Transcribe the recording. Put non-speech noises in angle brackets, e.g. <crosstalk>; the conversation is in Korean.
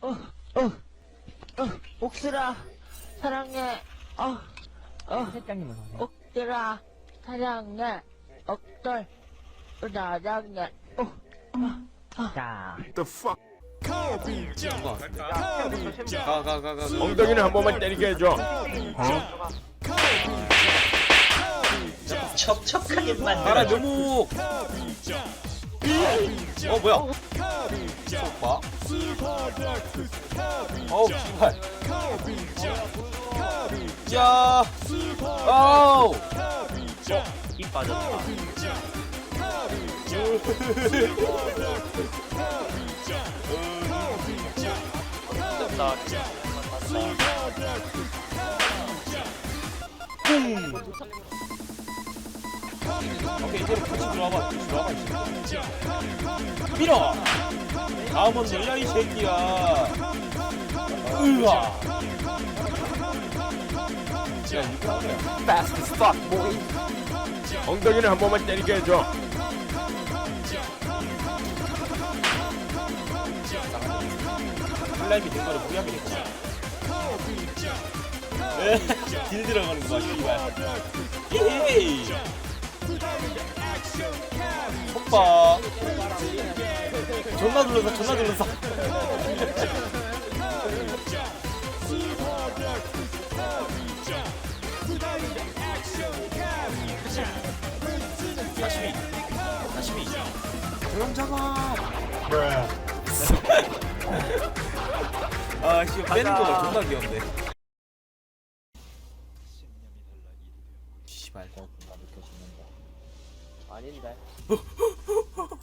어, 어, 어, 옥슬아, 사랑해. 어, 어, 실장님은 하세요. 옥들아, 사랑해. 옥돌, 사랑해. 어, 자, The fuck? 가, 가, 가, 가. 엉덩이를 한 번만 때리게 해줘. 척척하게 가라, 만들어 묘목! 어, 뭐야? 오빠? 어우, 씨발. 야! 아우! 힘 빠졌다 됐다 오케이, 이대로 같이 들어와봐. 들어와봐. 밀어! 다음은 너야, 이 새끼야. 으아! 야, 이거. Fast as fuck, boy. 엉덩이를 한 번만 때리게 해줘. 슬라임이 된 거를 무리하게 됐구나. <laughs> 딜 들어가는 거 봐, 씨발. 예이! 아빠. 존나 눌렀어 존나 눌렀어 다시미 다시미 그럼 잡아 아씨 빼는 거 존나 귀엽네 발 아닌데. <laughs>